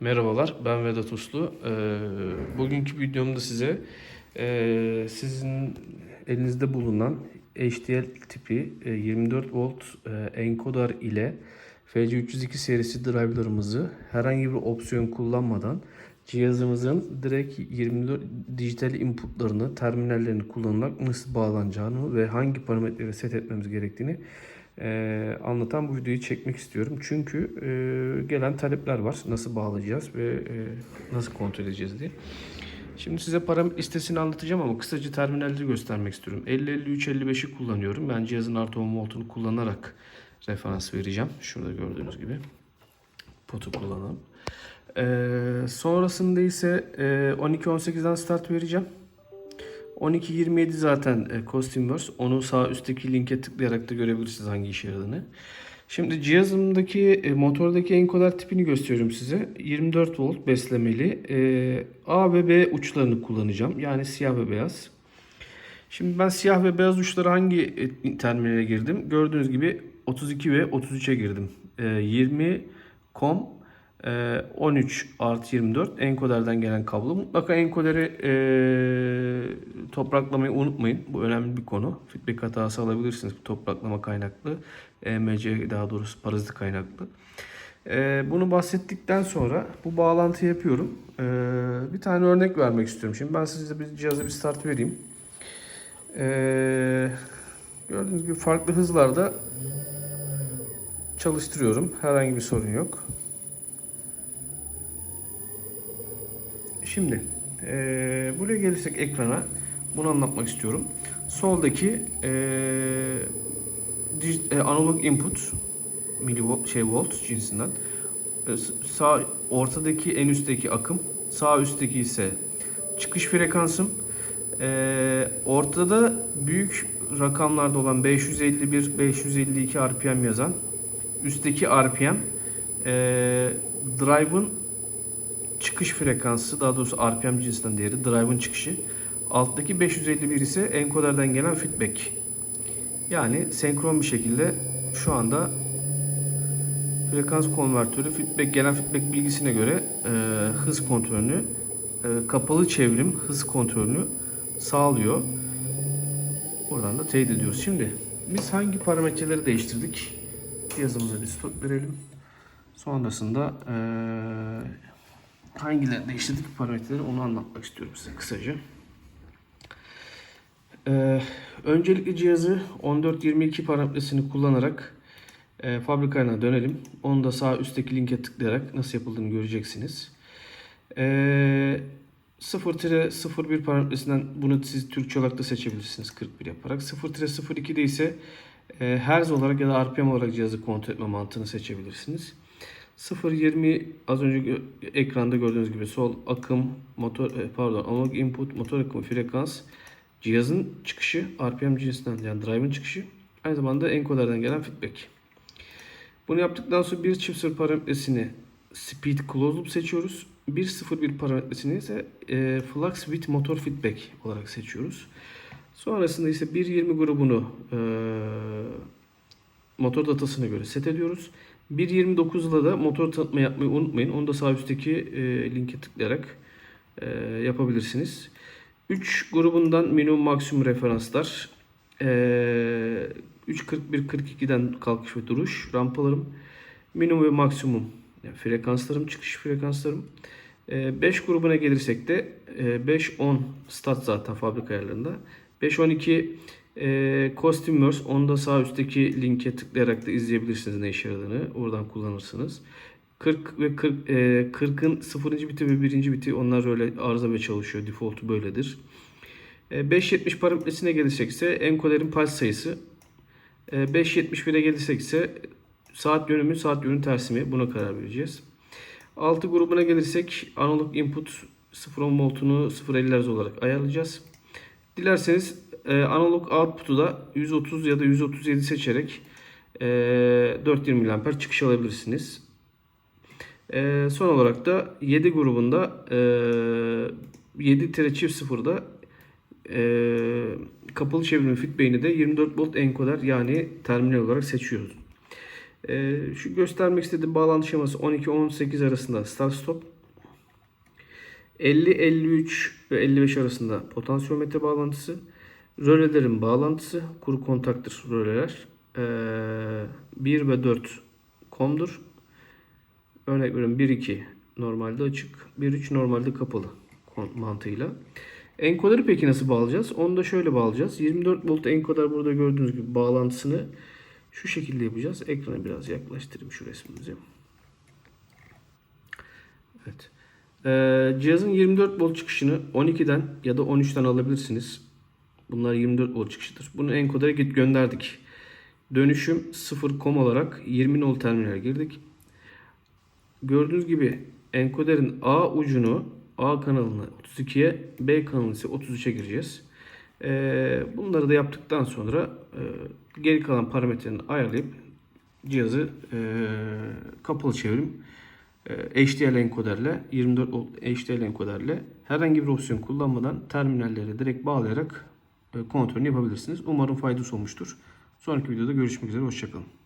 Merhabalar, ben Vedat Uslu. Ee, bugünkü videomda size e, sizin elinizde bulunan HDL tipi e, 24 volt e, encoder ile FC302 serisi driver'ımızı herhangi bir opsiyon kullanmadan cihazımızın direkt 24 dijital inputlarını, terminallerini kullanarak nasıl bağlanacağını ve hangi parametreleri set etmemiz gerektiğini e, anlatan bu videoyu çekmek istiyorum. Çünkü e, gelen talepler var. Nasıl bağlayacağız ve e, nasıl kontrol edeceğiz diye. Şimdi size parametre listesini anlatacağım ama kısaca terminalleri göstermek istiyorum. 50-53-55'i kullanıyorum. Ben cihazın artı 10 voltunu kullanarak referans vereceğim. Şurada gördüğünüz gibi. Potu kullanalım. Ee, sonrasında ise e, 12-18'den start vereceğim. 12.27 zaten e, Cost Inverse. Onu sağ üstteki linke tıklayarak da görebilirsiniz hangi işe yaradığını. Şimdi cihazımdaki e, motordaki enkoder tipini gösteriyorum size. 24 volt beslemeli. E, A ve B uçlarını kullanacağım. Yani siyah ve beyaz. Şimdi ben siyah ve beyaz uçları hangi e, terminale girdim? Gördüğünüz gibi 32 ve 33'e girdim. E, 20 com e, 13 artı 24 enkoderden gelen kablo. Mutlaka enkoderi topraklamayı unutmayın. Bu önemli bir konu. Feedback hatası alabilirsiniz topraklama kaynaklı. EMC daha doğrusu parazit kaynaklı. E, bunu bahsettikten sonra bu bağlantı yapıyorum. E, bir tane örnek vermek istiyorum. Şimdi ben size bir cihaza bir start vereyim. E, gördüğünüz gibi farklı hızlarda çalıştırıyorum. Herhangi bir sorun yok. Şimdi buraya gelirsek ekrana bunu anlatmak istiyorum. Soldaki e, analog input milivolt şey volt cinsinden E, sağ ortadaki en üstteki akım sağ üstteki ise çıkış frekansım Eee, ortada büyük rakamlarda olan 551 552 RPM yazan üstteki RPM eee drive'ın çıkış frekansı daha doğrusu RPM cinsinden değeri drive'ın çıkışı. Alttaki 551 ise encoder'den gelen feedback. Yani senkron bir şekilde şu anda frekans konvertörü feedback gelen feedback bilgisine göre e, hız kontrolünü e, kapalı çevrim hız kontrolünü sağlıyor. Buradan da teyit ediyoruz. Şimdi biz hangi parametreleri değiştirdik? Cihazımıza bir stop verelim. Sonrasında eee hangilerini değiştirdik parametreleri onu anlatmak istiyorum size kısaca. Ee, öncelikle cihazı 1422 parametresini kullanarak e, fabrikana dönelim. Onu da sağ üstteki linke tıklayarak nasıl yapıldığını göreceksiniz. Ee, 0-01 parametresinden bunu siz Türkçe olarak da seçebilirsiniz 41 yaparak. 0-02'de ise e, Hertz olarak ya da RPM olarak cihazı kontrol etme mantığını seçebilirsiniz. 0.20 az önce ekranda gördüğünüz gibi sol akım motor e, pardon analog input motor akımı frekans cihazın çıkışı RPM cinsinden yani drive'ın çıkışı aynı zamanda encoder'den gelen feedback. Bunu yaptıktan sonra bir çift sıfır parametresini speed closed loop seçiyoruz. 1.01 parametresini ise e, flux with motor feedback olarak seçiyoruz. Sonrasında ise 1.20 grubunu e, motor datasına göre set ediyoruz. 1.29'da da motor tanıtma yapmayı unutmayın. Onu da sağ üstteki e, linke tıklayarak e, yapabilirsiniz. 3 grubundan minimum maksimum referanslar. E, 3.41-42'den kalkış ve duruş rampalarım. Minimum ve maksimum yani frekanslarım, çıkış frekanslarım. 5 grubuna gelirsek de e, 5-10 stat zaten fabrika ayarlarında. 5-12 e, Cost Inverse onu da sağ üstteki linke tıklayarak da izleyebilirsiniz ne işe yaradığını. Oradan kullanırsınız. 40 ve 40 e, 40'ın 0. biti ve 1. biti onlar öyle arıza ve çalışıyor. Default'u böyledir. E, 5.70 parametresine gelirsek ise encoder'in pulse sayısı. E, 5.71'e gelirsek ise saat yönümü saat yönü tersi mi buna karar vereceğiz. 6 grubuna gelirsek analog input 0.10 voltunu 0.50 Hz olarak ayarlayacağız. Dilerseniz e, analog output'u da 130 ya da 137 seçerek e, 420 mAh çıkış alabilirsiniz. E, son olarak da 7 grubunda e, 7 tere çift sıfırda e, kapalı çevirme feedback'ini de 24 volt encoder yani terminal olarak seçiyoruz. Ee, şu göstermek istediğim bağlantı şeması 12-18 arasında start stop. 50-53 ve 55 arasında potansiyometre bağlantısı. Rölelerin bağlantısı. Kuru kontaktır röleler. Ee, 1 ve 4 komdur. Örnek veriyorum 1-2 normalde açık. 1-3 normalde kapalı mantığıyla. Enkodarı peki nasıl bağlayacağız? Onu da şöyle bağlayacağız. 24 volt enkodar burada gördüğünüz gibi bağlantısını şu şekilde yapacağız. Ekrana biraz yaklaştırayım şu resmimizi. Evet. Ee, cihazın 24 volt çıkışını 12'den ya da 13'ten alabilirsiniz. Bunlar 24 volt çıkışıdır. Bunu enkodara git gönderdik. Dönüşüm 0 kom olarak 20 volt terminale girdik. Gördüğünüz gibi enkoderin A ucunu A kanalına 32'ye, B kanalını ise 33'e gireceğiz. Ee, bunları da yaptıktan sonra e, geri kalan parametrelerini ayarlayıp cihazı e, kapalı çevirim e, HDL enkoderle 24 volt HDL enkoderle herhangi bir opsiyon kullanmadan terminallere direkt bağlayarak kontrolünü yapabilirsiniz. Umarım faydası olmuştur. Sonraki videoda görüşmek üzere. Hoşçakalın.